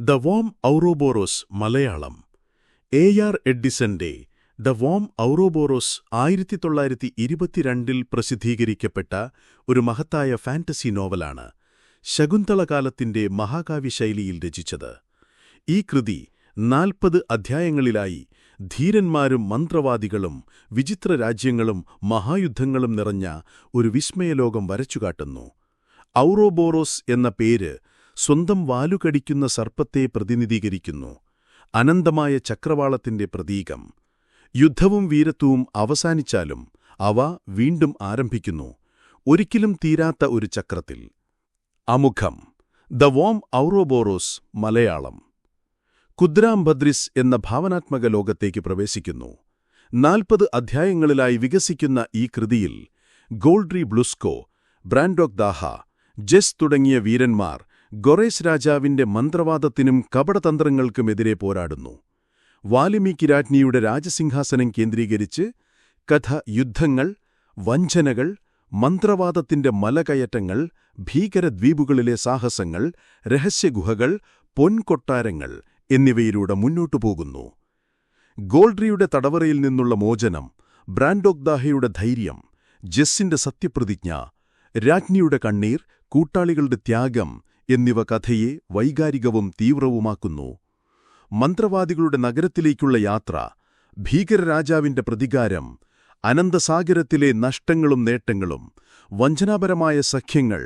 The worm Ouroboros Malayalam. E R എഡിസന്റെ the worm ഔറോബോറോസ് ആയിരത്തി തൊള്ളായിരത്തി ഇരുപത്തിരണ്ടിൽ പ്രസിദ്ധീകരിക്കപ്പെട്ട ഒരു മഹത്തായ ഫാന്റസി നോവലാണ് ശകുന്തളകാലത്തിന്റെ മഹാകാവ്യശൈലിയിൽ രചിച്ചത്. ഈ കൃതി നാൽപ്പത് അധ്യായങ്ങളിലായി ധീരന്മാരും മന്ത്രവാദികളും വിചിത്ര രാജ്യങ്ങളും മഹായുദ്ധങ്ങളും നിറഞ്ഞ ഒരു വിസ്മയലോകം വരച്ചുകാട്ടുന്നു. ഔറോബോറോസ് എന്ന പേര് സ്വന്തം വാലുകടിക്കുന്ന സർപ്പത്തെ പ്രതിനിധീകരിക്കുന്നു. അനന്തമായ ചക്രവാളത്തിന്റെ പ്രതീകം. യുദ്ധവും വീരത്വവും അവസാനിച്ചാലും അവ വീണ്ടും ആരംഭിക്കുന്നു. ഒരിക്കലും തീരാത്ത ഒരു ചക്രത്തിൽ. അമുഖം. The worm Ouroboros Malayalam. കുദ്രാം ബദ്രിസ് എന്ന ഭാവനാത്മക ലോകത്തേക്ക് പ്രവേശിക്കുന്നു. നാൽപ്പത് അധ്യായങ്ങളിലായി വികസിക്കുന്ന ഈ കൃതിയിൽ ഗോൾഡ്രി ബ്ലുസ്കോ ബ്രാൻഡോക് ദാഹ ജെസ് തുടങ്ങിയ വീരന്മാർ ഗൊറേസ് രാജാവിന്റെ മന്ത്രവാദത്തിനും കപടതന്ത്രങ്ങൾക്കുമെതിരെ പോരാടുന്നു. വാലിമീകി രാജ്ഞിയുടെ രാജസിംഹാസനം കേന്ദ്രീകരിച്ച് കഥ യുദ്ധങ്ങൾ വഞ്ചനകൾ മന്ത്രവാദത്തിന്റെ മലകയറ്റങ്ങൾ ഭീകരദ്വീപുകളിലെ സാഹസങ്ങൾ രഹസ്യഗുഹകൾ പൊൻകൊട്ടാരങ്ങൾ എന്നിവയിലൂടെ മുന്നോട്ടു പോകുന്നു. ഗോൾഡ്രിയുടെ തടവറയിൽ നിന്നുള്ള മോചനം ബ്രാൻഡോഗ്ദാഹയുടെ ധൈര്യം ജെസ്സിന്റെ സത്യപ്രതിജ്ഞ രാജ്ഞിയുടെ കണ്ണീർ കൂട്ടാളികളുടെ ത്യാഗം എന്നിവ കഥയെ വൈകാരികവും തീവ്രവുമാക്കുന്നു. മന്ത്രവാദികളുടെ നഗരത്തിലേക്കുള്ള യാത്ര ഭീകരരാജാവിന്റെ പ്രതികാരം അനന്തസാഗരത്തിലെ നഷ്ടങ്ങളും നേട്ടങ്ങളും വഞ്ചനാപരമായ സഖ്യങ്ങൾ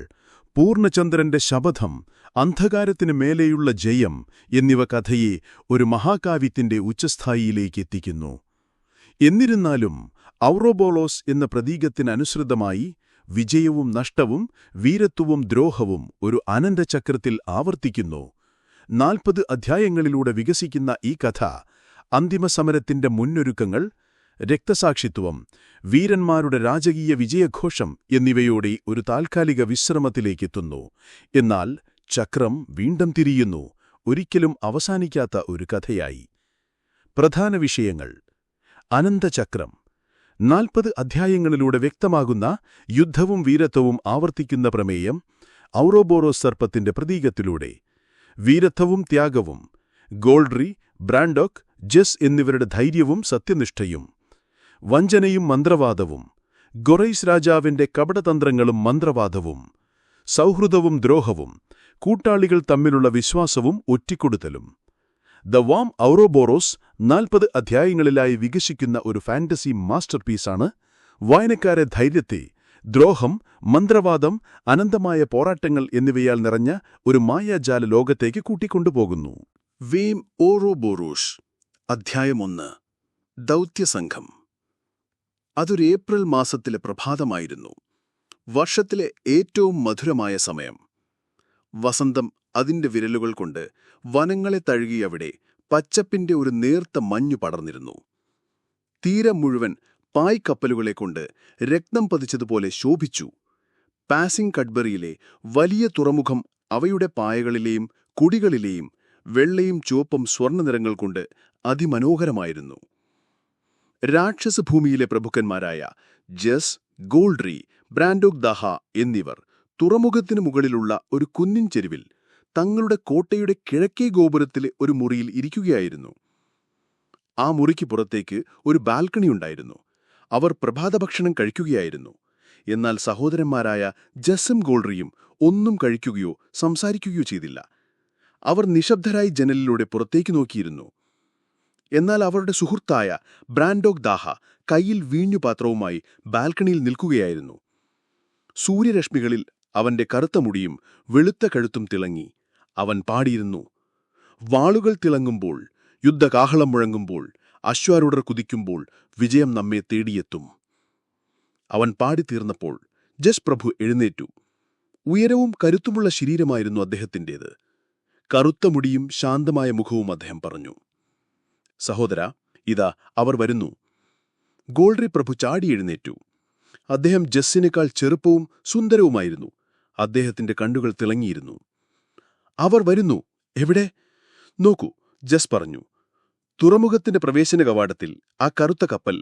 പൂർണചന്ദ്രന്റെ ശപഥം അന്ധകാരത്തിനു മേലെയുള്ള ജയം എന്നിവ കഥയെ ഒരു മഹാകാവ്യത്തിന്റെ ഉച്ചസ്ഥായിയിലേക്ക് എത്തിക്കുന്നു. എന്നിരുന്നാലും ഔറോബോളോസ് എന്ന പ്രതീകത്തിനനുസൃതമായി വിജയവും നഷ്ടവും വീരത്വവും ദ്രോഹവും ഒരു അനന്തചക്രത്തിൽ ആവർത്തിക്കുന്നു. നാൽപ്പത് അധ്യായങ്ങളിലൂടെ വികസിക്കുന്ന ഈ കഥ അന്തിമസമരത്തിന്റെ മുന്നൊരുക്കങ്ങൾ രക്തസാക്ഷിത്വം വീരന്മാരുടെ രാജകീയ വിജയഘോഷം എന്നിവയോടെ ഒരു താൽക്കാലിക വിശ്രമത്തിലേക്കെത്തുന്നു. എന്നാൽ ചക്രം വീണ്ടും തിരിയുന്നു ഒരിക്കലും അവസാനിക്കാത്ത ഒരു കഥയായി. പ്രധാന വിഷയങ്ങൾ അനന്തചക്രം. നാൽപ്പത് അധ്യായങ്ങളിലൂടെ വ്യക്തമാകുന്ന യുദ്ധവും വീരത്വവും ആവർത്തിക്കുന്ന പ്രമേയം ഔറോബോറോസ് സർപ്പത്തിന്റെ പ്രതീകത്തിലൂടെ. വീരത്വവും ത്യാഗവും ഗോൾഡ്രി ബ്രാൻഡോക് ജെസ് എന്നിവരുടെ ധൈര്യവും സത്യനിഷ്ഠയും. വഞ്ചനയും മന്ത്രവാദവും ഗൊറൈസ് രാജാവിന്റെ കപടതന്ത്രങ്ങളും മന്ത്രവാദവും സൗഹൃദവും ദ്രോഹവും കൂട്ടാളികൾ തമ്മിലുള്ള വിശ്വാസവും ഒറ്റിക്കൊടുത്തലും. ദ വാം ഔറോബോറോസ് നാൽപ്പത് അധ്യായങ്ങളിലായി വികസിക്കുന്ന ഒരു ഫാന്റസി മാസ്റ്റർപീസാണ് വായനക്കാരെ ധൈര്യത്തെ ദ്രോഹം മന്ത്രവാദം അനന്തമായ പോരാട്ടങ്ങൾ എന്നിവയാൽ നിറഞ്ഞ ഒരു മായാജാല ലോകത്തേക്ക് കൂട്ടിക്കൊണ്ടുപോകുന്നു. വേം ഓറോബോറോഷ് അധ്യായമൊന്ന് ദൗത്യസംഘം. അതൊരു ഏപ്രിൽ മാസത്തിലെ പ്രഭാതമായിരുന്നു. വർഷത്തിലെ ഏറ്റവും മധുരമായ സമയം. വസന്തം അതിന്റെ വിരലുകൾ കൊണ്ട് വനങ്ങളെ തഴുകിയവിടെ പച്ചപ്പിന്റെ ഒരു നേർത്ത മഞ്ഞു പടർന്നിരുന്നു. തീരം മുഴുവൻ പായ്ക്കപ്പലുകളെ കൊണ്ട് രക്തം പതിച്ചതുപോലെ ശോഭിച്ചു. പാസിംഗ് കഡ്ബറിയിലെ വലിയ തുറമുഖം അവയുടെ പായകളിലെയും കുടികളിലെയും വെള്ളയും ചുവപ്പും സ്വർണനിറങ്ങൾ കൊണ്ട് അതിമനോഹരമായിരുന്നു. രാക്ഷസഭൂമിയിലെ പ്രഭുക്കന്മാരായ ജസ് ഗോൾഡ്രി ബ്രാൻഡോക് ദഹ എന്നിവർ തുറമുഖത്തിനു മുകളിലുള്ള ഒരു കുന്നിൻ ചെരുവിൽ തങ്ങളുടെ കോട്ടയുടെ കിഴക്കേ ഗോപുരത്തിലെ ഒരു മുറിയിൽ ഇരിക്കുകയായിരുന്നു. ആ മുറിക്ക് പുറത്തേക്ക് ഒരു ബാൽക്കണി ഉണ്ടായിരുന്നു. അവർ പ്രഭാതഭക്ഷണം കഴിക്കുകയായിരുന്നു. എന്നാൽ സഹോദരന്മാരായ ജസ്സും ഗോൾഡ്രിയും ഒന്നും കഴിക്കുകയോ സംസാരിക്കുകയോ ചെയ്തില്ല. അവർ നിശബ്ദരായി ജനലിലൂടെ പുറത്തേക്ക് നോക്കിയിരുന്നു. എന്നാൽ അവരുടെ സുഹൃത്തായ ബ്രാൻഡോക് ദാഹ കയ്യിൽ വീഞ്ഞുപാത്രവുമായി ബാൽക്കണിയിൽ നിൽക്കുകയായിരുന്നു. സൂര്യരശ്മികളിൽ അവന്റെ കറുത്ത മുടിയും വെളുത്ത കഴുത്തും തിളങ്ങി. അവൻ പാടിയിരുന്നു. വാളുകൾ തിളങ്ങുമ്പോൾ യുദ്ധകാഹളം മുഴങ്ങുമ്പോൾ അശ്വാരൂഢർ കുതിക്കുമ്പോൾ വിജയം നമ്മെ തേടിയെത്തും. അവൻ പാടിത്തീർന്നപ്പോൾ ജസ് പ്രഭു എഴുന്നേറ്റു. ഉയരവും കരുത്തുമുള്ള ശരീരമായിരുന്നു അദ്ദേഹത്തിന്റേത്. കറുത്ത മുടിയും ശാന്തമായ മുഖവും അദ്ദേഹം പറഞ്ഞു. സഹോദര ഇതാ അവർ വരുന്നു. ഗോൾഡ്രി പ്രഭു ചാടി എഴുന്നേറ്റു. അദ്ദേഹം ജസ്സിനേക്കാൾ ചെറുപ്പവും സുന്ദരവുമായിരുന്നു. അദ്ദേഹത്തിന്റെ കണ്ണുകൾ തിളങ്ങിയിരുന്നു. അവർ വരുന്നു. എവിടെ? നോക്കൂ ജസ് പറഞ്ഞു. തുറമുഖത്തിന്റെ പ്രവേശന കവാടത്തിൽ ആ കറുത്ത കപ്പൽ.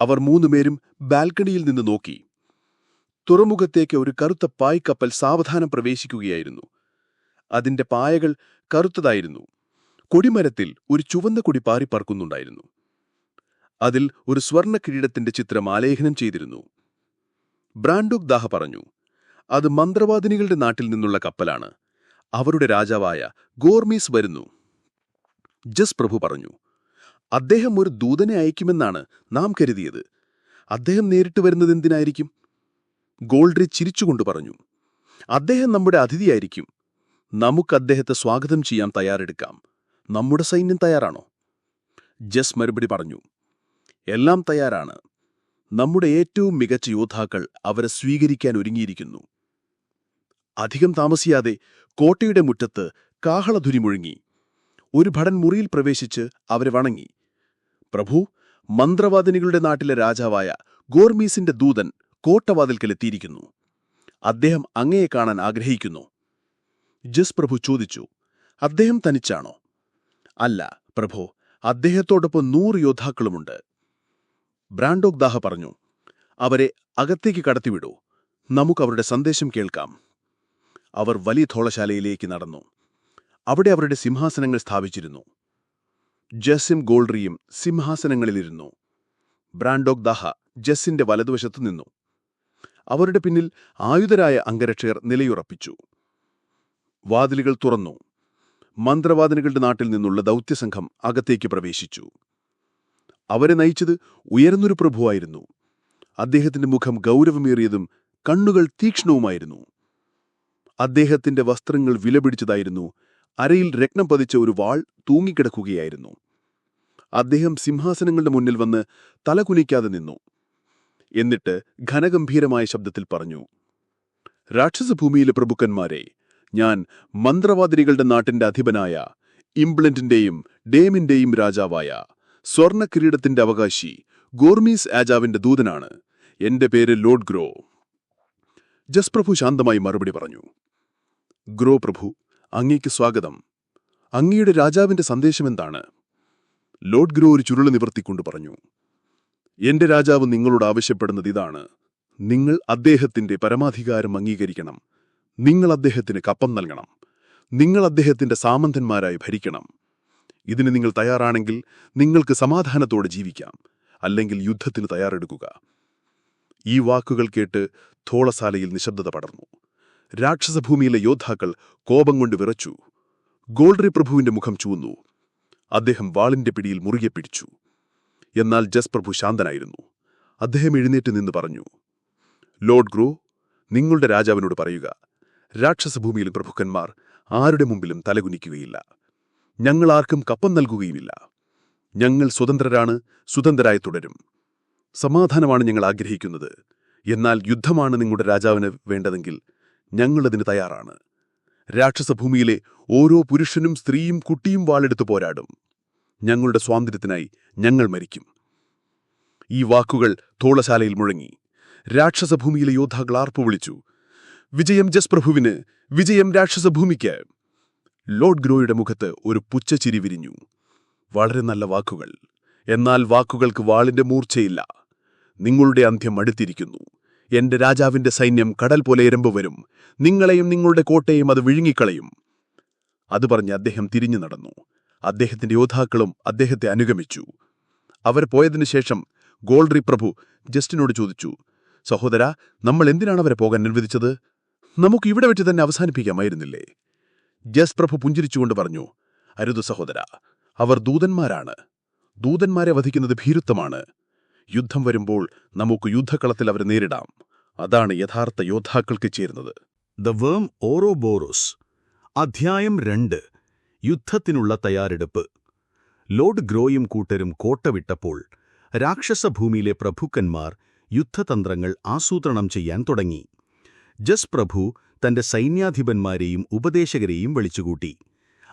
അവർ മൂന്നുപേരും ബാൽക്കണിയിൽ നിന്ന് നോക്കി. തുറമുഖത്തേക്ക് ഒരു കറുത്ത പായ്ക്കപ്പൽ സാവധാനം പ്രവേശിക്കുകയായിരുന്നു. അതിന്റെ പായകൾ കറുത്തതായിരുന്നു. കൊടിമരത്തിൽ ഒരു ചുവന്ന കൊടി പാറിപ്പറക്കുന്നുണ്ടായിരുന്നു അതിൽ ഒരു സ്വർണ കിരീടത്തിന്റെ ചിത്രം ആലേഖനം ചെയ്തിരുന്നു. ബ്രാൻഡുക് ദാഹ പറഞ്ഞു അത് മന്ത്രവാദിനികളുടെ നാട്ടിൽ നിന്നുള്ള കപ്പലാണ്. അവരുടെ രാജാവായ ഗോർമീസ് വരുന്നു. ജസ് പ്രഭു പറഞ്ഞു അദ്ദേഹം ഒരു ദൂതനെ അയക്കുമെന്നാണ് നാം കരുതിയത്. അദ്ദേഹം നേരിട്ട് വരുന്നത് എന്തിനായിരിക്കും? ഗോൾഡ്രി ചിരിച്ചുകൊണ്ട് പറഞ്ഞു അദ്ദേഹം നമ്മുടെ അതിഥിയായിരിക്കും. നമുക്ക് അദ്ദേഹത്തെ സ്വാഗതം ചെയ്യാൻ തയ്യാറെടുക്കാം. നമ്മുടെ സൈന്യം തയ്യാറാണോ? ജസ് മറുപടി പറഞ്ഞു എല്ലാം തയ്യാറാണ്. നമ്മുടെ ഏറ്റവും മികച്ച യോദ്ധാക്കൾ അവരെ സ്വീകരിക്കാൻ ഒരുങ്ങിയിരിക്കുന്നു. അധികം താമസിയാതെ കോട്ടയുടെ മുറ്റത്ത് കാഹളധുരി മുഴുങ്ങി. ഒരു ഭടൻ മുറിയിൽ പ്രവേശിച്ച് അവരെ വണങ്ങി. പ്രഭു മന്ത്രവാദിനികളുടെ നാട്ടിലെ രാജാവായ ഗോർമീസിന്റെ ദൂതൻ കോട്ടവാതിൽക്കലെത്തിയിരിക്കുന്നു. അദ്ദേഹം അങ്ങയെ കാണാൻ ആഗ്രഹിക്കുന്നു. ജസ് പ്രഭു ചോദിച്ചു അദ്ദേഹം തനിച്ചാണോ? അല്ല പ്രഭു അദ്ദേഹത്തോടൊപ്പം നൂറ് യോദ്ധാക്കളുമുണ്ട്. ബ്രാൻഡോക് ദാഹ പറഞ്ഞു അവരെ അകത്തേക്ക് കടത്തിവിടൂ. നമുക്ക് അവരുടെ സന്ദേശം കേൾക്കാം. അവർ വലിയ തോളശാലയിലേക്ക് നടന്നു. അവിടെ അവരുടെ സിംഹാസനങ്ങൾ സ്ഥാപിച്ചിരുന്നു. ജസിം ഗോൾഡ്രിയും സിംഹാസനങ്ങളിലിരുന്നു. ബ്രാൻഡോക് ദഹ ജസ്സിന്റെ വലതുവശത്തു നിന്നു. അവരുടെ പിന്നിൽ ആയുധരായ അംഗരക്ഷകർ നിലയുറപ്പിച്ചു. വാതിലുകൾ തുറന്നു. മന്ത്രവാദിനികളുടെ നാട്ടിൽ നിന്നുള്ള ദൗത്യസംഘം അകത്തേക്ക് പ്രവേശിച്ചു. അവരെ നയിച്ചത് ഉയർന്നൊരു പ്രഭുവായിരുന്നു. അദ്ദേഹത്തിന്റെ മുഖം ഗൗരവമേറിയതും കണ്ണുകൾ തീക്ഷ്ണവുമായിരുന്നു. അദ്ദേഹത്തിന്റെ വസ്ത്രങ്ങൾ വിലപിടിച്ചതായിരുന്നു. അരയിൽ രക്തം പതിച്ച ഒരു വാൾ തൂങ്ങിക്കിടക്കുകയായിരുന്നു. അദ്ദേഹം സിംഹാസനങ്ങളുടെ മുന്നിൽ വന്ന് തലകുനിക്കാതെ നിന്നു. എന്നിട്ട് ഘനഗംഭീരമായ ശബ്ദത്തിൽ പറഞ്ഞു രാക്ഷസഭൂമിയിലെ പ്രഭുക്കന്മാരെ ഞാൻ മന്ത്രവാദിനികളുടെ നാട്ടിന്റെ അധിപനായ ഇംപ്ലന്റിന്റെയും ഡേമിന്റെയും രാജാവായ സ്വർണ കിരീടത്തിന്റെ അവകാശി ഗോർമീസ് ആജാവിന്റെ ദൂതനാണ്. എന്റെ പേര് ലോഡ് ഗ്രോ. ജസ്പ്രഭു ശാന്തമായി മറുപടി പറഞ്ഞു ഗ്രോ പ്രഭു അങ്ങേക്ക് സ്വാഗതം. അങ്ങയുടെ രാജാവിന്റെ സന്ദേശമെന്താണ്? ലോഡ് ഗ്രോ ഒരു ചുരുൾ നിവർത്തിക്കൊണ്ട് പറഞ്ഞു. എന്റെ രാജാവ് നിങ്ങളോട് ആവശ്യപ്പെടുന്നത് ഇതാണ്. നിങ്ങൾ അദ്ദേഹത്തിന്റെ പരമാധികാരം അംഗീകരിക്കണം. നിങ്ങൾ അദ്ദേഹത്തിന് കപ്പം നൽകണം. നിങ്ങൾ അദ്ദേഹത്തിന്റെ സാമന്തന്മാരായി ഭരിക്കണം. ഇതിന് നിങ്ങൾ തയ്യാറാണെങ്കിൽ നിങ്ങൾക്ക് സമാധാനത്തോടെ ജീവിക്കാം. അല്ലെങ്കിൽ യുദ്ധത്തിന് തയ്യാറെടുക്കുക. ഈ വാക്കുകൾ കേട്ട് തോളസാലയിൽ നിശബ്ദത പടർന്നു. രാക്ഷസഭൂമിയിലെ യോദ്ധാക്കൾ കോപം കൊണ്ട് വിറച്ചു. ഗോൾഡറി പ്രഭുവിന്റെ മുഖം ചൂന്നു അദ്ദേഹം വാളിന്റെ പിടിയിൽ മുറുകെ പിടിച്ചു. എന്നാൽ ജസ് പ്രഭു ശാന്തനായിരുന്നു. അദ്ദേഹം എഴുന്നേറ്റ് നിന്ന് പറഞ്ഞു ലോർഡ് ഗ്രോ നിങ്ങളുടെ രാജാവിനോട് പറയുക. രാക്ഷസഭൂമിയിലെ പ്രഭുക്കന്മാർ ആരുടെ മുമ്പിലും തലകുനിക്കുകയില്ല. ഞങ്ങൾ ആർക്കും കപ്പം നൽകുകയുമില്ല. ഞങ്ങൾ സ്വതന്ത്രരാണ് സ്വതന്ത്രരായി തുടരും. സമാധാനമാണ് ഞങ്ങൾ ആഗ്രഹിക്കുന്നത്. എന്നാൽ യുദ്ധമാണ് നിങ്ങളുടെ രാജാവിന് വേണ്ടതെങ്കിൽ ഞങ്ങളതിന് തയ്യാറാണ്. രാക്ഷസഭൂമിയിലെ ഓരോ പുരുഷനും സ്ത്രീയും കുട്ടിയും വാളെടുത്ത് പോരാടും. ഞങ്ങളുടെ സ്വാതന്ത്ര്യത്തിനായി ഞങ്ങൾ മരിക്കും. ഈ വാക്കുകൾ തോളശാലയിൽ മുഴങ്ങി. രാക്ഷസഭൂമിയിലെ യോദ്ധാക്കൾ ആർപ്പു വിളിച്ചു. വിജയം ജസ്പ്രഭുവിന് വിജയം രാക്ഷസഭൂമിക്ക്. ലോർഡ് ഗ്രോയുടെ മുഖത്ത് ഒരു പുച്ഛച്ചിരി വിരിഞ്ഞു. വളരെ നല്ല വാക്കുകൾ. എന്നാൽ വാക്കുകൾക്ക് വാളിന്റെ മൂർച്ചയില്ല. നിങ്ങളുടെ അന്ത്യം അടുത്തിരിക്കുന്നു. എന്റെ രാജാവിന്റെ സൈന്യം കടൽ പോലെ എരമ്പ് വരും. നിങ്ങളെയും നിങ്ങളുടെ കോട്ടയും അത് വിഴുങ്ങിക്കളയും. അത് പറഞ്ഞ് അദ്ദേഹം തിരിഞ്ഞു നടന്നു. അദ്ദേഹത്തിന്റെ യോദ്ധാക്കളും അദ്ദേഹത്തെ അനുഗമിച്ചു. അവർ പോയതിനു ശേഷം ഗോൾഡ്രി പ്രഭു ജസ്റ്റിനോട് ചോദിച്ചു സഹോദര നമ്മൾ എന്തിനാണ് അവരെ പോകാൻ അനുവദിച്ചത്? നമുക്ക് ഇവിടെ വെച്ച് തന്നെ അവസാനിപ്പിക്കാമായിരുന്നില്ലേ? ജസ് പ്രഭു പുഞ്ചിരിച്ചുകൊണ്ട് പറഞ്ഞു അരുത് സഹോദര അവർ ദൂതന്മാരാണ്. ദൂതന്മാരെ വധിക്കുന്നത് ഭീരുത്വമാണ്. യുദ്ധം വരുമ്പോൾ നമുക്ക് യുദ്ധക്കളത്തിൽ അവരെ നേരിടാം. അതാണ് യഥാർത്ഥ യോദ്ധാക്കൾക്ക് ചേരുന്നത്. ദ വേം ഓറോബോറോസ് അധ്യായം രണ്ട് യുദ്ധത്തിനുള്ള തയ്യാറെടുപ്പ്. ലോർഡ് ഗ്രോയും കൂട്ടരും കോട്ട വിട്ടപ്പോൾ രാക്ഷസഭൂമിയിലെ പ്രഭുക്കന്മാർ യുദ്ധതന്ത്രങ്ങൾ ആസൂത്രണം ചെയ്യാൻ തുടങ്ങി. ജസ് പ്രഭു തന്റെ സൈന്യാധിപന്മാരെയും ഉപദേശകരെയും വിളിച്ചുകൂട്ടി.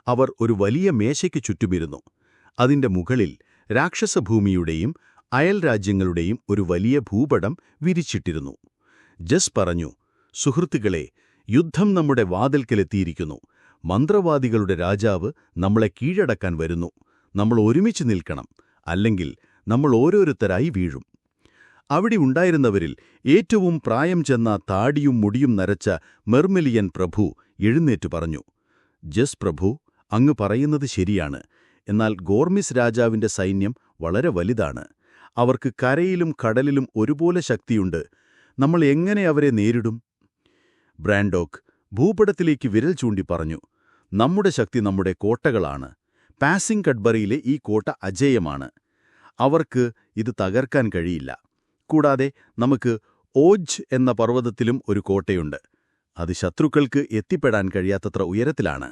അവർ ഒരു വലിയ മേശയ്ക്ക് ചുറ്റുമിരുന്നു. അതിന്റെ മുകളിൽ രാക്ഷസഭൂമിയുടെയും അയൽ രാജ്യങ്ങളുടെയും ഒരു വലിയ ഭൂപടം വിരിച്ചിട്ടിരുന്നു. ജസ് പറഞ്ഞു സുഹൃത്തുക്കളെ യുദ്ധം നമ്മുടെ വാതിൽക്കലെത്തിയിരിക്കുന്നു. മന്ത്രവാദികളുടെ രാജാവ് നമ്മളെ കീഴടക്കാൻ വരുന്നു. നമ്മൾ ഒരുമിച്ച് നിൽക്കണം. അല്ലെങ്കിൽ നമ്മൾ ഓരോരുത്തരായി വീഴും. അവിടെ ഉണ്ടായിരുന്നവരിൽ ഏറ്റവും പ്രായം ചെന്ന താടിയും മുടിയും നരച്ച മെർമിലിയൻ പ്രഭു എഴുന്നേറ്റു പറഞ്ഞു ജസ് പ്രഭു അങ്ങ് പറയുന്നത് ശരിയാണ്. എന്നാൽ ഗോർമിസ് രാജാവിന്റെ സൈന്യം വളരെ വലുതാണ്. അവർക്ക് കരയിലും കടലിലും ഒരുപോലെ ശക്തിയുണ്ട്. നമ്മൾ എങ്ങനെ അവരെ നേരിടും? ബ്രാൻഡോക്ക് ഭൂപടത്തിലേക്ക് വിരൽ ചൂണ്ടി പറഞ്ഞു നമ്മുടെ ശക്തി നമ്മുടെ കോട്ടകളാണ്. പാസിംഗ് കഡ്ബറിയിലെ ഈ കോട്ട അജേയമാണ്. അവർക്ക് ഇത് തകർക്കാൻ കഴിയില്ല. കൂടാതെ നമുക്ക് ഓജ് എന്ന പർവതത്തിലും ഒരു കോട്ടയുണ്ട്. അത് ശത്രുക്കൾക്ക് എത്തിപ്പെടാൻ കഴിയാത്തത്ര ഉയരത്തിലാണ്.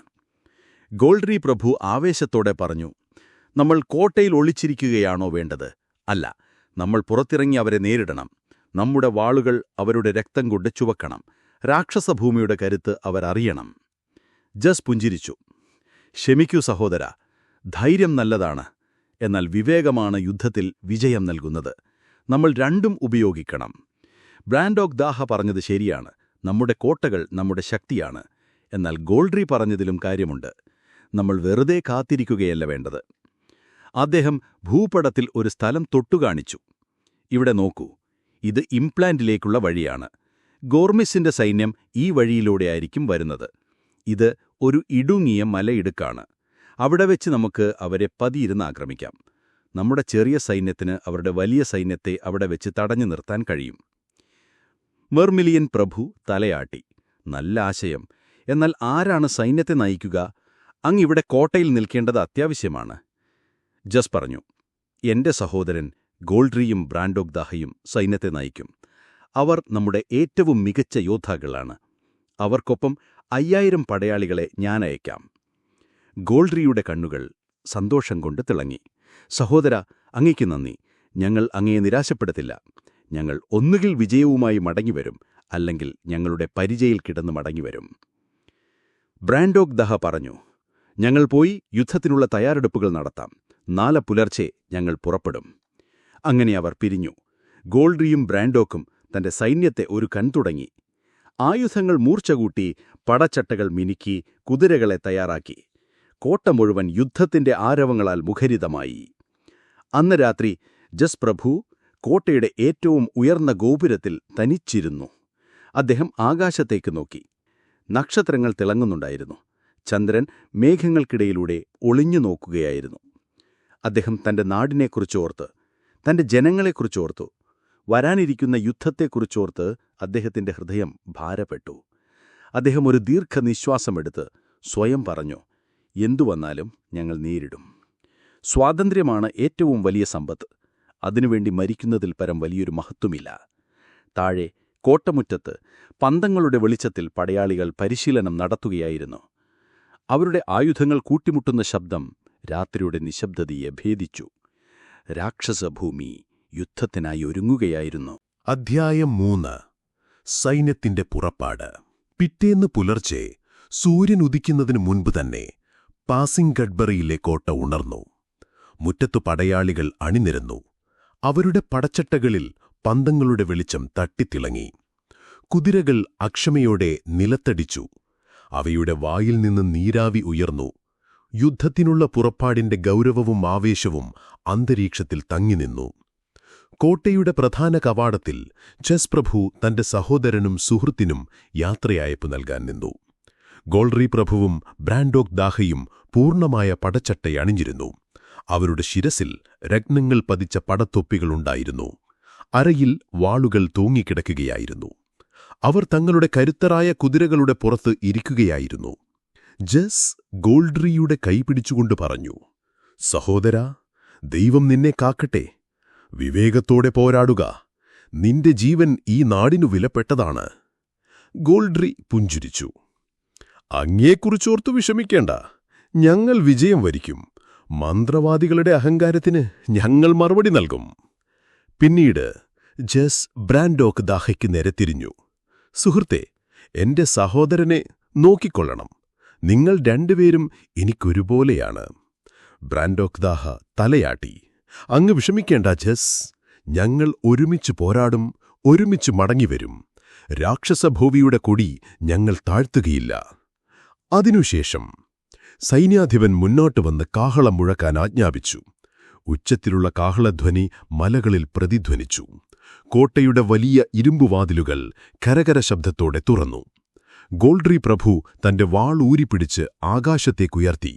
ഗോൾഡ്രി പ്രഭു ആവേശത്തോടെ പറഞ്ഞു നമ്മൾ കോട്ടയിൽ ഒളിച്ചിരിക്കുകയാണോ വേണ്ടത്? അല്ല നമ്മൾ പുറത്തിറങ്ങി അവരെ നേരിടണം. നമ്മുടെ വാളുകൾ അവരുടെ രക്തം കൊണ്ട് ചുവക്കണം. രാക്ഷസഭൂമിയുടെ കരുത്ത് അവരറിയണം ജസ് പുഞ്ചിരിച്ചു. ക്ഷമിക്കൂ സഹോദര ധൈര്യം നല്ലതാണ്. എന്നാൽ വിവേകമാണ് യുദ്ധത്തിൽ വിജയം നൽകുന്നത്. നമ്മൾ രണ്ടും ഉപയോഗിക്കണം. ബ്രാൻഡോക് ദാഹ പറഞ്ഞത് ശരിയാണ്. നമ്മുടെ കോട്ടകൾ നമ്മുടെ ശക്തിയാണ്. എന്നാൽ ഗോൾഡ്രി പറഞ്ഞതിലും കാര്യമുണ്ട്. നമ്മൾ വെറുതെ കാത്തിരിക്കുകയല്ല വേണ്ടത്. അദ്ദേഹം ഭൂപടത്തിൽ ഒരു സ്ഥലം തൊട്ടുകാണിച്ചു. ഇവിടെ നോക്കൂ ഇത് ഇംപ്ലാന്റിലേക്കുള്ള വഴിയാണ്. ഗോർമിസിന്റെ സൈന്യം ഈ വഴിയിലൂടെയായിരിക്കും വരുന്നത്. ഇത് ഒരു ഇടുങ്ങിയ മലയിടുക്കാണ്. അവിടെ വെച്ച് നമുക്ക് അവരെ പതിയിരുന്ന് ആക്രമിക്കാം. നമ്മുടെ ചെറിയ സൈന്യത്തിന് അവരുടെ വലിയ സൈന്യത്തെ അവിടെ വെച്ച് തടഞ്ഞു നിർത്താൻ കഴിയും. മെർമിലിയൻ പ്രഭു തലയാട്ടി നല്ല ആശയം. എന്നാൽ ആരാണ് സൈന്യത്തെ നയിക്കുക? അങ്ങിവിടെ കോട്ടയിൽ നിൽക്കേണ്ടത് അത്യാവശ്യമാണ്. ജസ് പറഞ്ഞു എന്റെ സഹോദരൻ ഗോൾഡ്രിയും ബ്രാൻഡോക് ദാഹയും സൈന്യത്തെ നയിക്കും. അവർ നമ്മുടെ ഏറ്റവും മികച്ച യോദ്ധാക്കളാണ്. അവർക്കൊപ്പം അയ്യായിരം പടയാളികളെ ഞാൻ അയക്കാം. ഗോൾഡ്രിയുടെ കണ്ണുകൾ സന്തോഷം കൊണ്ട് തിളങ്ങി. സഹോദര അങ്ങയ്ക്ക് നന്ദി. ഞങ്ങൾ അങ്ങയെ നിരാശപ്പെടുത്തില്ല. ഞങ്ങൾ ഒന്നുകിൽ വിജയവുമായി മടങ്ങിവരും അല്ലെങ്കിൽ ഞങ്ങളുടെ പരിചയിൽ കിടന്ന് മടങ്ങിവരും. ബ്രാൻഡോക് ദഹ പറഞ്ഞു ഞങ്ങൾ പോയി യുദ്ധത്തിനുള്ള തയ്യാറെടുപ്പുകൾ നടത്താം. നാളെ പുലർച്ചെ ഞങ്ങൾ പുറപ്പെടും. അങ്ങനെ അവർ പിരിഞ്ഞു. ഗോൾഡ്രിയും ബ്രാൻഡോക്കും തന്റെ സൈന്യത്തെ ഒരു കൺ തുടങ്ങി. ആയുധങ്ങൾ മൂർച്ചകൂട്ടി പടച്ചട്ടകൾ മിനുക്കി കുതിരകളെ തയ്യാറാക്കി. കോട്ട മുഴുവൻ യുദ്ധത്തിന്റെ ആരവങ്ങളാൽ മുഖരിതമായി. അന്ന് രാത്രി ജസ് പ്രഭു കോട്ടയുടെ ഏറ്റവും ഉയർന്ന ഗോപുരത്തിൽ തനിച്ചിരുന്നു. അദ്ദേഹം ആകാശത്തേക്ക് നോക്കി. നക്ഷത്രങ്ങൾ തിളങ്ങുന്നുണ്ടായിരുന്നു. ചന്ദ്രൻ മേഘങ്ങൾക്കിടയിലൂടെ ഒളിഞ്ഞു നോക്കുകയായിരുന്നു. അദ്ദേഹം തന്റെ നാടിനെക്കുറിച്ചോർത്ത് തന്റെ ജനങ്ങളെക്കുറിച്ചോർത്തു വരാനിരിക്കുന്ന യുദ്ധത്തെക്കുറിച്ചോർത്ത് അദ്ദേഹത്തിന്റെ ഹൃദയം ഭാരപ്പെട്ടു. അദ്ദേഹം ഒരു ദീർഘനിശ്വാസമെടുത്ത് സ്വയം പറഞ്ഞു എന്തു വന്നാലും ഞങ്ങൾ നേരിടും. സ്വാതന്ത്ര്യമാണ് ഏറ്റവും വലിയ സമ്പത്ത്. അതിനുവേണ്ടി മരിക്കുന്നതിൽ പരം വലിയൊരു മഹത്വമില്ല. താഴെ കോട്ടമുറ്റത്ത് പന്തങ്ങളുടെ വെളിച്ചത്തിൽ പടയാളികൾ പരിശീലനം നടത്തുകയായിരുന്നു. അവരുടെ ആയുധങ്ങൾ കൂട്ടിമുട്ടുന്ന ശബ്ദം രാത്രിയുടെ നിശബ്ദതയെ ഭേദിച്ചു. രാക്ഷസഭൂമി യുദ്ധത്തിനായി ഒരുങ്ങുകയായിരുന്നു. അധ്യായം മൂന്ന്. സൈന്യത്തിന്റെ പുറപ്പാട്. പിറ്റേന്ന് പുലർച്ചെ സൂര്യൻ ഉദിക്കുന്നതിനു മുൻപ് തന്നെ പാസിംഗ് ഗഡ്ബറിയിലെ കോട്ട ഉണർന്നു. മുറ്റത്തു പടയാളികൾ അണിനിരന്നു. അവരുടെ പടച്ചട്ടകളിൽ പന്തങ്ങളുടെ വെളിച്ചം തട്ടിത്തിളങ്ങി. കുതിരകൾ അക്ഷമയോടെ നിലത്തടിച്ചു. അവയുടെ വായിൽ നിന്ന് നീരാവി ഉയർന്നു. യുദ്ധത്തിനുള്ള പുറപ്പാടിന്റെ ഗൗരവവും ആവേശവും അന്തരീക്ഷത്തിൽ തങ്ങിനിന്നു. കോട്ടയുടെ പ്രധാന കവാടത്തിൽ ചെസ് പ്രഭു തന്റെ സഹോദരനും സുഹൃത്തിനും യാത്രയയപ്പ് നൽകാൻ നിന്നു. ഗോൾറി പ്രഭുവും ബ്രാൻഡോക് ദാഹയും പൂർണമായ പടച്ചട്ടയണിഞ്ഞിരുന്നു അവരുടെ ശിരസിൽ രത്നങ്ങൾ പതിച്ച പടത്തൊപ്പികളുണ്ടായിരുന്നു അരയിൽ വാളുകൾ തൂങ്ങിക്കിടക്കുകയായിരുന്നു. അവർ തങ്ങളുടെ കരുത്തരായ കുതിരകളുടെ പുറത്ത് ഇരിക്കുകയായിരുന്നു. ജസ് ഗോൾഡ്രിയുടെ കൈപിടിച്ചുകൊണ്ട് പറഞ്ഞു സഹോദര ദൈവം നിന്നെ കാക്കട്ടെ. വിവേകത്തോടെ പോരാടുക. നിന്റെ ജീവൻ ഈ നാടിനു വിലപ്പെട്ടതാണ്. ഗോൾഡ്രി പുഞ്ചിരിച്ചു. അങ്ങയെക്കുറിച്ചോർത്തു വിഷമിക്കേണ്ട. ഞങ്ങൾ വിജയം വരിക്കും. മന്ത്രവാദികളുടെ അഹങ്കാരത്തിന് ഞങ്ങൾ മറുപടി നൽകും. പിന്നീട് ജസ് ബ്രാൻഡോക്ക് ദാഹയ്ക്ക് നേരെ തിരിഞ്ഞു. സുഹൃത്തെ എന്റെ സഹോദരനെ നോക്കിക്കൊള്ളണം. നിങ്ങൾ രണ്ടുപേരും എനിക്കൊരുപോലെയാണ്. ബ്രാൻഡോക് ദാഹ തലയാട്ടി. അങ്ങ് വിഷമിക്കേണ്ട ജസ്. ഞങ്ങൾ ഒരുമിച്ച് പോരാടും ഒരുമിച്ച് മടങ്ങിവരും. രാക്ഷസഭൂവിയുടെ കൊടി ഞങ്ങൾ താഴ്ത്തുകയില്ല. അതിനുശേഷം സൈന്യാധിപൻ മുന്നോട്ട് വന്ന് കാഹളം മുഴക്കാൻ ആജ്ഞാപിച്ചു. ഉച്ചത്തിലുള്ള കാഹളധ്വനി മലകളിൽ പ്രതിധ്വനിച്ചു. കോട്ടയുടെ വലിയ ഇരുമ്പുവാതിലുകൾ കരകര ശബ്ദത്തോടെ തുറന്നു. ഗോൾഡ്രി പ്രഭു തന്റെ വാൾ ഊരിപ്പിടിച്ച് ആകാശത്തേക്കുയർത്തി.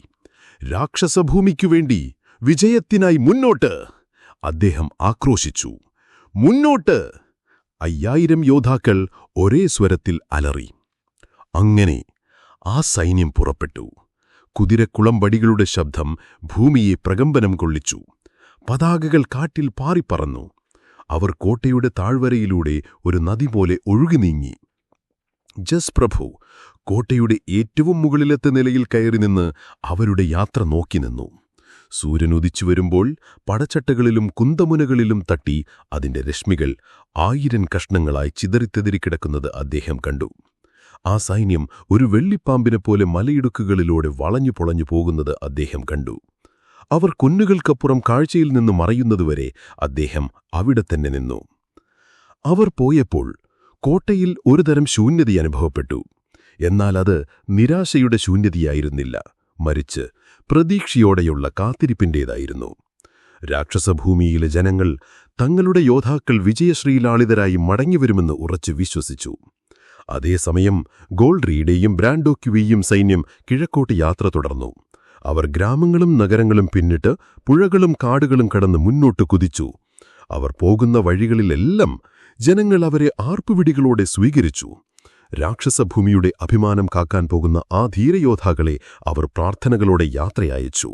രാക്ഷസഭൂമിക്കുവേണ്ടി വിജയത്തിനായി മുന്നോട്ട്! അദ്ദേഹം ആക്രോശിച്ചു. മുന്നോട്ട്! അയ്യായിരം യോദ്ധാക്കൾ ഒരേ സ്വരത്തിൽ അലറി. അങ്ങനെ ആ സൈന്യം പുറപ്പെട്ടു. കുതിരക്കുളമ്പടികളുടെ ശബ്ദം ഭൂമിയെ പ്രകമ്പനം കൊള്ളിച്ചു. പതാകകൾ കാട്ടിൽ പാറിപ്പറന്നു. അവർ കോട്ടയുടെ താഴ്വരയിലൂടെ ഒരു നദി പോലെ ഒഴുകി നീങ്ങി ജസ് പ്രഭു കോട്ടയുടെ ഏറ്റവും മുകളിലത്തെ നിലയിൽ കയറി നിന്ന് അവരുടെ യാത്ര നോക്കി നിന്നു. സൂര്യനുദിച്ചു വരുമ്പോൾ പടച്ചട്ടകളിലും കുന്തമുനകളിലും തട്ടി അതിന്റെ രശ്മികൾ ആയിരം കഷ്ണങ്ങളായി ചിതറിത്തെതിരിക്കിടക്കുന്നത് അദ്ദേഹം കണ്ടു. ആ സൈന്യം ഒരു വെള്ളിപ്പാമ്പിനെ പോലെ മലയിടുക്കുകളിലൂടെ വളഞ്ഞു പൊളഞ്ഞു പോകുന്നത് അദ്ദേഹം കണ്ടു. അവർ കുന്നുകൾക്കപ്പുറം കാഴ്ചയിൽ നിന്ന് മറയുന്നതുവരെ അദ്ദേഹം അവിടെ തന്നെ നിന്നു. അവർ പോയപ്പോൾ കോട്ടയിൽ ഒരുതരം ശൂന്യത അനുഭവപ്പെട്ടു. എന്നാൽ അത് നിരാശയുടെ ശൂന്യതയായിരുന്നില്ല. മറിച്ച് പ്രതീക്ഷയോടെയുള്ള കാത്തിരിപ്പിന്റേതായിരുന്നു. രാക്ഷസഭൂമിയിലെ ജനങ്ങൾ തങ്ങളുടെ യോദ്ധാക്കൾ വിജയശ്രീലാളിതരായി മടങ്ങിവരുമെന്ന് ഉറച്ചു വിശ്വസിച്ചു. അതേസമയം ഗോൾഡ്രിയുടെയും ബ്രാൻഡോക്യുവേയും സൈന്യം കിഴക്കോട്ട് യാത്ര തുടർന്നു. അവർ ഗ്രാമങ്ങളും നഗരങ്ങളും പിന്നിട്ട് പുഴകളും കാടുകളും കടന്ന് മുന്നോട്ട് കുതിച്ചു. അവർ പോകുന്ന വഴികളിലെല്ലാം ജനങ്ങൾ അവരെ ആർപ്പുവിടികളോടെ സ്വീകരിച്ചു. രാക്ഷസഭൂമിയുടെ അഭിമാനം കാക്കാൻ പോകുന്ന ആ ധീരയോദ്ധാക്കളെ അവർ പ്രാർത്ഥനകളോടെ യാത്രയയച്ചു.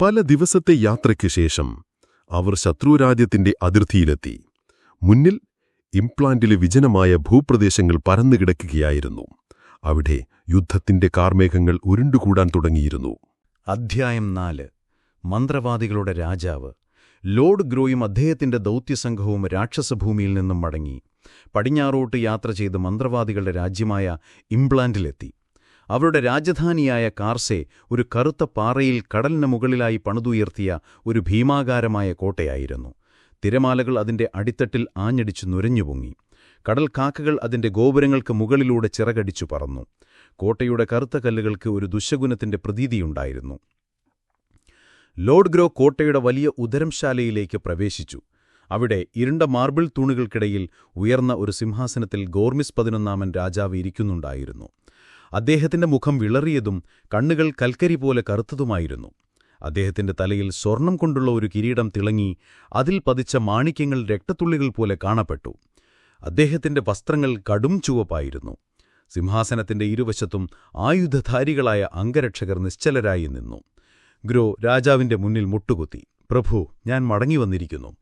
പല ദിവസത്തെ യാത്രയ്ക്ക് ശേഷം അവർ ശത്രുരാജ്യത്തിന്റെ അതിർത്തിയിലെത്തി. മുന്നിൽ ഇംപ്ലാന്റിലെ വിജനമായ ഭൂപ്രദേശങ്ങൾ പരന്നുകിടക്കുകയായിരുന്നു. അവിടെ യുദ്ധത്തിന്റെ കാർമേഘങ്ങൾ ഉരുണ്ടുകൂടാൻ തുടങ്ങിയിരുന്നു. അധ്യായം നാല്. മന്ത്രവാദികളുടെ രാജാവ്. ലോർഡ് ഗ്രോയും അദ്ദേഹത്തിന്റെ ദൗത്യസംഘവും രാക്ഷസഭൂമിയിൽ നിന്നും മടങ്ങി. പടിഞ്ഞാറോട്ട് യാത്ര ചെയ്ത് മന്ത്രവാദികളുടെ രാജ്യമായ ഇംപ്ലാന്റിലെത്തി. അവരുടെ രാജധാനിയായ കാർസെ ഒരു കറുത്ത പാറയിൽ കടലിന് മുകളിലായി പണിതുയർത്തിയ ഒരു ഭീമാകാരമായ കോട്ടയായിരുന്നു. തിരമാലകൾ അതിന്റെ അടിത്തട്ടിൽ ആഞ്ഞടിച്ചു നുരഞ്ഞുപൊങ്ങി. കടൽ കാക്കകൾ അതിന്റെ ഗോപുരങ്ങൾക്ക് മുകളിലൂടെ ചിറകടിച്ചു പറന്നു. കോട്ടയുടെ കറുത്ത കല്ലുകൾക്ക് ഒരു ദുശഗുണത്തിന്റെ പ്രതീതിയുണ്ടായിരുന്നു. ലോർഡ് ഗ്രോ കോട്ടയുടെ വലിയ ഉദരംശാലയിലേക്ക് പ്രവേശിച്ചു. അവിടെ ഇരുണ്ട മാർബിൾ തൂണുകൾക്കിടയിൽ ഉയർന്ന ഒരു സിംഹാസനത്തിൽ ഗോർമിസ് പതിനൊന്നാമൻ രാജാവ് ഇരിക്കുന്നുണ്ടായിരുന്നു. അദ്ദേഹത്തിന്റെ മുഖം വിളറിയതും കണ്ണുകൾ കൽക്കരി പോലെ കറുത്തതുമായിരുന്നു. അദ്ദേഹത്തിന്റെ തലയിൽ സ്വർണം കൊണ്ടുള്ള ഒരു കിരീടം തിളങ്ങി അതിൽ പതിച്ച മാണിക്യങ്ങൾ രക്തത്തുള്ളികൾ പോലെ കാണപ്പെട്ടു. അദ്ദേഹത്തിന്റെ വസ്ത്രങ്ങൾ കടും ചുവപ്പായിരുന്നു. സിംഹാസനത്തിന്റെ ഇരുവശത്തും ആയുധധാരികളായ അംഗരക്ഷകർ നിശ്ചലരായി നിന്നു. ഗ്രോ രാജാവിന്റെ മുന്നിൽ മുട്ടുകുത്തി പ്രഭു ഞാൻ മടങ്ങി വന്നിരിക്കുന്നു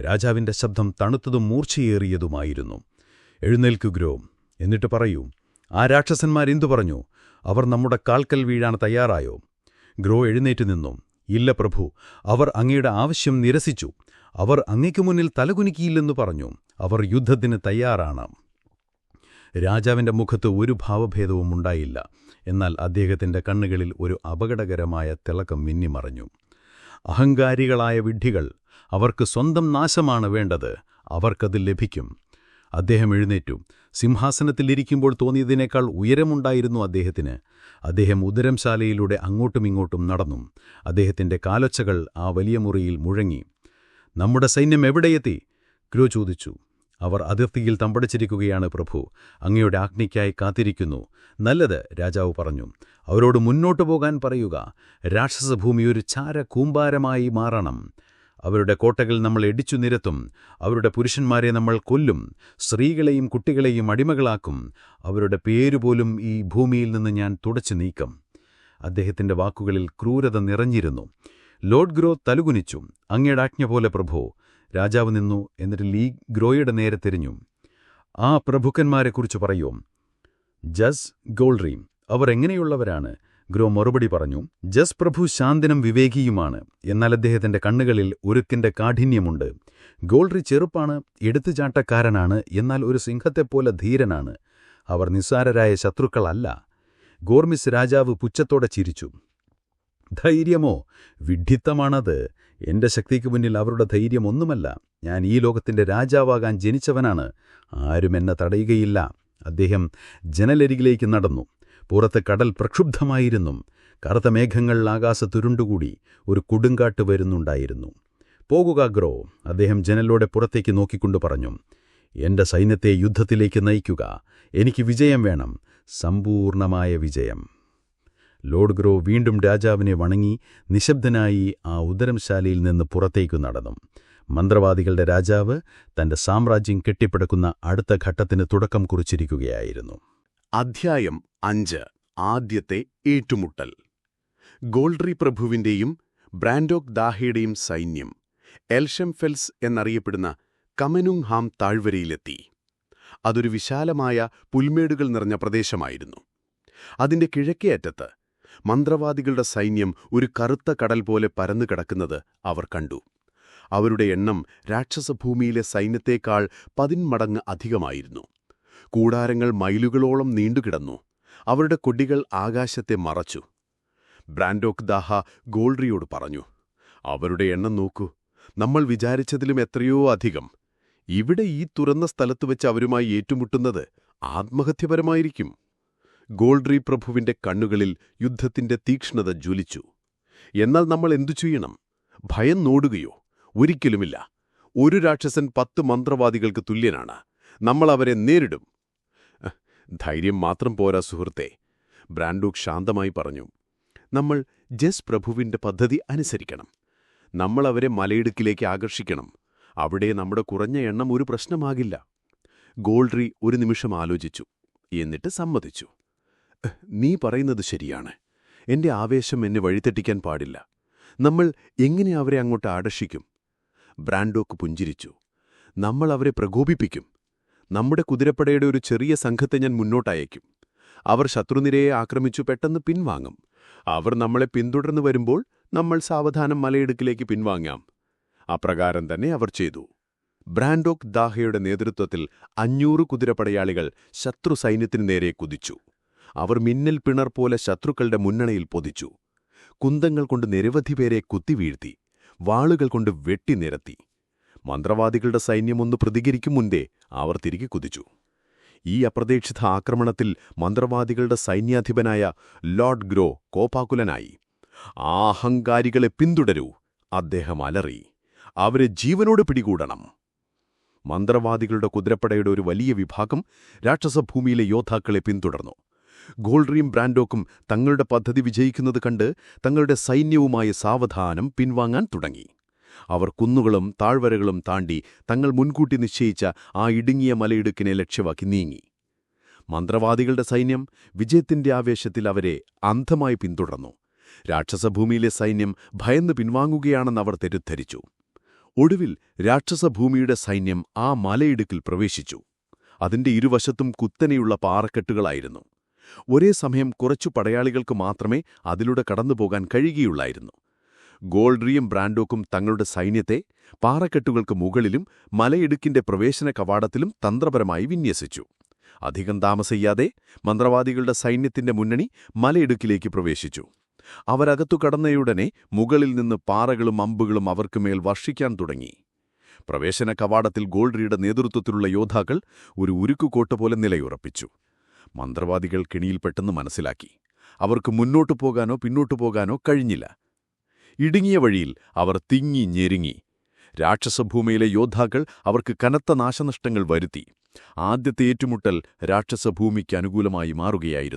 രാജാവിന്റെ ശബ്ദം തണുത്തതും മൂർച്ചയേറിയതുമായിരുന്നു. എഴുന്നേൽക്കു ഗ്രോ എന്നിട്ട് പറയൂ ആ രാക്ഷസന്മാരെന്തു പറഞ്ഞു? അവർ നമ്മുടെ കാൽക്കൽ വീഴാൻ തയ്യാറായോ? ഗ്രോ എഴുന്നേറ്റ് നിന്നു ഇല്ല പ്രഭു അവർ അങ്ങയുടെ ആവശ്യം നിരസിച്ചു. അവർ അങ്ങയ്ക്കു മുന്നിൽ തലകുനിക്കിയില്ലെന്നു പറഞ്ഞു. അവർ യുദ്ധത്തിന് തയ്യാറാണ്. രാജാവിന്റെ മുഖത്ത് ഒരു ഭാവഭേദവും ഉണ്ടായില്ല. എന്നാൽ അദ്ദേഹത്തിന്റെ കണ്ണുകളിൽ ഒരു അപകടകരമായ തിളക്കം മിന്നിമറഞ്ഞു. അഹങ്കാരികളായ വിഡ്ഢികൾ അവർക്ക് സ്വന്തം നാശമാണ് വേണ്ടത് അവർക്കത് ലഭിക്കും. അദ്ദേഹം എഴുന്നേറ്റു. സിംഹാസനത്തിലിരിക്കുമ്പോൾ തോന്നിയതിനേക്കാൾ ഉയരമുണ്ടായിരുന്നു അദ്ദേഹത്തിന്. അദ്ദേഹം ഉദരംശാലയിലൂടെ അങ്ങോട്ടുമിങ്ങോട്ടും നടന്നു. അദ്ദേഹത്തിന്റെ കാലൊച്ചകൾ ആ വലിയ മുറിയിൽ മുഴങ്ങി. നമ്മുടെ സൈന്യം എവിടെയെത്തി? ക്രൂ ചോദിച്ചു. അവർ അതിർത്തിയിൽ തമ്പടിച്ചിരിക്കുകയാണ് പ്രഭു. അങ്ങയുടെ ആജ്ഞയ്ക്കായി കാത്തിരിക്കുന്നു. നല്ലത് രാജാവ് പറഞ്ഞു. അവരോട് മുന്നോട്ടു പോകാൻ പറയുക. രാക്ഷസഭൂമി ഒരു ചാര കൂമ്പാരമായി മാറണം. അവരുടെ കോട്ടകൾ നമ്മൾ ഇടിച്ചു നിരത്തും. അവരുടെ പുരുഷന്മാരെ നമ്മൾ കൊല്ലും. സ്ത്രീകളെയും കുട്ടികളെയും അടിമകളാക്കും. അവരുടെ പേരുപോലും ഈ ഭൂമിയിൽ നിന്ന് ഞാൻ തുടച്ചു നീക്കം. അദ്ദേഹത്തിന്റെ വാക്കുകളിൽ ക്രൂരത നിറഞ്ഞിരുന്നു. ലോഡ് ഗ്രോ തലുകുനിച്ചു. അങ്ങയുടെ ആജ്ഞ പോലെ പ്രഭോ. രാജാവ് നിന്നു എന്നിട്ട് ലീ ഗ്രോയുടെ നേരെ തിരിഞ്ഞു. ആ പ്രഭുക്കന്മാരെക്കുറിച്ച് പറയൂ? ജസ് ഗോൾഡ്രീം അവർ എങ്ങനെയുള്ളവരാണ്? ഗ്രോ മറുപടി പറഞ്ഞു ജസ് പ്രഭു ശാന്തനും വിവേകിയുമാണ് എന്നാൽ അദ്ദേഹത്തിന്റെ കണ്ണുകളിൽ ഒരുക്കിന്റെ കാഠിന്യമുണ്ട്. ഗോൾഡ്രി ചെറുപ്പാണ് എടുത്തുചാട്ടക്കാരനാണ് എന്നാൽ ഒരു സിംഹത്തെപ്പോലെ ധീരനാണ്. അവർ നിസ്സാരരായ ശത്രുക്കളല്ല. ഗോർമിസ് രാജാവ് പുച്ഛത്തോടെ ചിരിച്ചു. ധൈര്യമോ? വിഡ്ഢിത്തമാണത്. എന്റെ ശക്തിക്ക് മുന്നിൽ അവരുടെ ധൈര്യം ഒന്നുമല്ല. ഞാൻ ഈ ലോകത്തിന്റെ രാജാവാകാൻ ജനിച്ചവനാണ്. ആരും എന്നെ തടയുകയില്ല. അദ്ദേഹം ജനലരികിലേക്ക് നടന്നു. പുറത്ത് കടൽ പ്രക്ഷുബ്ധമായിരുന്നു. കറുത്ത മേഘങ്ങൾ ആകാശത്തുരുണ്ടുകൂടി ഒരു കൊടുങ്കാട്ട് വരുന്നുണ്ടായിരുന്നു. പോകുക ഗ്രോ. അദ്ദേഹം ജനലോടെ പുറത്തേക്ക് നോക്കിക്കൊണ്ടു പറഞ്ഞു എന്റെ സൈന്യത്തെ യുദ്ധത്തിലേക്ക് നയിക്കുക. എനിക്ക് വിജയം വേണം. സമ്പൂർണമായ വിജയം. ലോർഡ് ഗ്രോ വീണ്ടും രാജാവിനെ വണങ്ങി നിശബ്ദനായി ആ ഉദരംശാലയിൽ നിന്ന് പുറത്തേക്കു നടന്നു. മന്ത്രവാദികളുടെ രാജാവ് തന്റെ സാമ്രാജ്യം കെട്ടിപ്പടുക്കുന്ന അടുത്ത ഘട്ടത്തിന് തുടക്കം കുറിച്ചിരിക്കുകയായിരുന്നു. അധ്യായം അഞ്ച്. ആദ്യത്തെ ഏറ്റുമുട്ടൽ. ഗോൾഡ്രി പ്രഭുവിന്റെയും ബ്രാൻഡോക് ദാഹയുടെയും സൈന്യം എൽഷംഫെൽസ് എന്നറിയപ്പെടുന്ന കമനുങ്ഹാം താഴ്വരയിലെത്തി. അതൊരു വിശാലമായ പുൽമേടുകൾ നിറഞ്ഞ പ്രദേശമായിരുന്നു. അതിന്റെ കിഴക്കേ അറ്റത്ത് മന്ത്രവാദികളുടെ സൈന്യം ഒരു കറുത്ത കടൽ പോലെ പരന്നു കിടക്കുന്നത് അവർ കണ്ടു. അവരുടെ എണ്ണം രാക്ഷസഭൂമിയിലെ സൈന്യത്തേക്കാൾ പതിന്മടങ്ങ് അധികമായിരുന്നു. കൂടാരങ്ങൾ മൈലുകളോളം നീണ്ടുകിടന്നു. അവരുടെ കൊടികൾ ആകാശത്തെ മറച്ചു. ബ്രാൻഡോക് ദാഹ ഗോൾഡ്രിയോട് പറഞ്ഞു അവരുടെ എണ്ണം നോക്കൂ. നമ്മൾ വിചാരിച്ചതിലും എത്രയോ അധികം. ഇവിടെ ഈ തുറന്ന സ്ഥലത്ത് വെച്ച് അവരുമായി ഏറ്റുമുട്ടുന്നത് ആത്മഹത്യപരമായിരിക്കും. ഗോൾഡ്രി പ്രഭുവിന്റെ കണ്ണുകളിൽ യുദ്ധത്തിന്റെ തീക്ഷ്ണത ജ്വലിച്ചു. എന്നാൽ നമ്മൾ എന്തു ചെയ്യണം? ഭയം നോടുകയോ? ഒരിക്കലുമില്ല. ഒരു രാക്ഷസൻ പത്ത് മന്ത്രവാദികൾക്ക് തുല്യനാണ്. നമ്മൾ അവരെ നേരിടും. ധൈര്യം മാത്രം പോരാ സുഹൃത്തെ ബ്രാൻഡൂക്ക് ശാന്തമായി പറഞ്ഞു. നമ്മൾ ജസ് പ്രഭുവിന്റെ പദ്ധതി അനുസരിക്കണം. നമ്മൾ അവരെ മലയിടുക്കിലേക്ക് ആകർഷിക്കണം. അവിടെ നമ്മുടെ കുറഞ്ഞ എണ്ണം ഒരു പ്രശ്നമാകില്ല. ഗോൾഡ്രി ഒരു നിമിഷം ആലോചിച്ചു. എന്നിട്ട് സമ്മതിച്ചു. "എഹ്, നീ പറയുന്നത് ശരിയാണ്. എന്റെ ആവേശം എന്നെ വഴിതെറ്റിക്കാൻ പാടില്ല. നമ്മൾ എങ്ങനെ അവരെ അങ്ങോട്ട് ആകർഷിക്കും? ബ്രാൻഡോക്ക് പുഞ്ചിരിച്ചു. നമ്മൾ അവരെ പ്രകോപിപ്പിക്കും. നമ്മുടെ കുതിരപ്പടയുടെ ഒരു ചെറിയ സംഘത്തെ ഞാൻ മുന്നോട്ടയക്കും. അവർ ശത്രുനിരയെ ആക്രമിച്ചു പെട്ടെന്ന് പിൻവാങ്ങും. അവർ നമ്മളെ പിന്തുടർന്നു വരുമ്പോൾ നമ്മൾ സാവധാനം മലയിടുക്കിലേക്ക് പിൻവാങ്ങാം. അപ്രകാരം തന്നെ അവർ ചെയ്തു. ബ്രാൻഡോക്ക് ദാഹയുടെ നേതൃത്വത്തിൽ അഞ്ഞൂറ് കുതിരപ്പടയാളികൾ ശത്രു സൈന്യത്തിനു നേരെ കുതിച്ചു. അവർ മിന്നൽ പിണർ പോലെ ശത്രുക്കളുടെ മുന്നണയിൽ പൊതിച്ചു. കുന്തങ്ങൾ കൊണ്ട് നിരവധി പേരെ കുത്തിവീഴ്ത്തി വാളുകൾ കൊണ്ട് വെട്ടിനിരത്തി മന്ത്രവാദികളുടെ സൈന്യമൊന്ന് പ്രതികരിക്കും മുൻപേ അവർ തിരികെ കുതിച്ചു. ഈ അപ്രതീക്ഷിത ആക്രമണത്തിൽ മന്ത്രവാദികളുടെ സൈന്യാധിപനായ ലോർഡ് ഗ്രോ കോപാകുലനായി. ആ അഹങ്കാരികളെ പിന്തുടരൂ അദ്ദേഹം അലറി. അവരെ ജീവനോട് പിടികൂടണം. മന്ത്രവാദികളുടെ കുതിരപ്പടയുടെ ഒരു വലിയ വിഭാഗം രാക്ഷസഭൂമിയിലെ യോദ്ധാക്കളെ പിന്തുടർന്നു. ഗോൾഡ്രിയും ബ്രാൻഡോക്കും തങ്ങളുടെ പദ്ധതി വിജയിക്കുന്നത് കണ്ട് തങ്ങളുടെ സൈന്യവുമായി സാവധാനം പിൻവാങ്ങാൻ തുടങ്ങി. അവർ കുന്നുകളും താഴ്വരകളും താണ്ടി തങ്ങൾ മുൻകൂട്ടി നിശ്ചയിച്ച ആ ഇടുങ്ങിയ മലയിടുക്കിനെ ലക്ഷ്യമാക്കി നീങ്ങി. മന്ത്രവാദികളുടെ സൈന്യം വിജയത്തിന്റെ ആവേശത്തിൽ അവരെ അന്ധമായി പിന്തുടർന്നു. രാക്ഷസഭൂമിയിലെ സൈന്യം ഭയന്ന് പിൻവാങ്ങുകയാണെന്ന് അവർ തെറ്റിദ്ധരിച്ചു. ഒടുവിൽ രാക്ഷസഭൂമിയുടെ സൈന്യം ആ മലയിടുക്കിൽ പ്രവേശിച്ചു. അതിന്റെ ഇരുവശത്തും കുത്തനെയുള്ള പാറക്കെട്ടുകളായിരുന്നു. ഒരേ സമയം കുറച്ചു പടയാളികൾക്ക് മാത്രമേ അതിലൂടെ കടന്നുപോകാൻ കഴിയുകയുള്ളായിരുന്നു. ഗോൾഡ്രിയും ബ്രാൻഡോക്കും തങ്ങളുടെ സൈന്യത്തെ പാറക്കെട്ടുകൾക്ക് മുകളിലും മലയിടുക്കിന്റെ പ്രവേശന കവാടത്തിലും തന്ത്രപരമായി വിന്യസിച്ചു. അധികം താമസിയാതെ മന്ത്രവാദികളുടെ സൈന്യത്തിന്റെ മുന്നണി മലയിടുക്കിലേക്ക് പ്രവേശിച്ചു. അവരകത്തു കടന്നയുടനെ മുകളിൽ നിന്ന് പാറകളും അമ്പുകളും അവർക്കുമേൽ വർഷിക്കാൻ തുടങ്ങി. പ്രവേശന കവാടത്തിൽ ഗോൾഡ്രിയുടെ നേതൃത്വത്തിലുള്ള യോദ്ധാക്കൾ ഒരു ഉരുക്കുകോട്ട പോലെ നിലയുറപ്പിച്ചു. മന്ത്രവാദികൾ കെണിയിൽപ്പെട്ടെന്ന് മനസ്സിലാക്കി. അവർക്ക് മുന്നോട്ടു പോകാനോ പിന്നോട്ടു പോകാനോ കഴിഞ്ഞില്ല. ഇടുങ്ങിയ വഴിയിൽ അവർ തിങ്ങി ഞെരുങ്ങി. രാക്ഷസഭൂമിയിലെ യോദ്ധാക്കൾ അവർക്ക് കനത്ത നാശനഷ്ടങ്ങൾ വരുത്തി. ആദ്യത്തെ ഏറ്റുമുട്ടൽ രാക്ഷസഭൂമിക്ക് അനുകൂലമായി മാറുകയായിരുന്നു.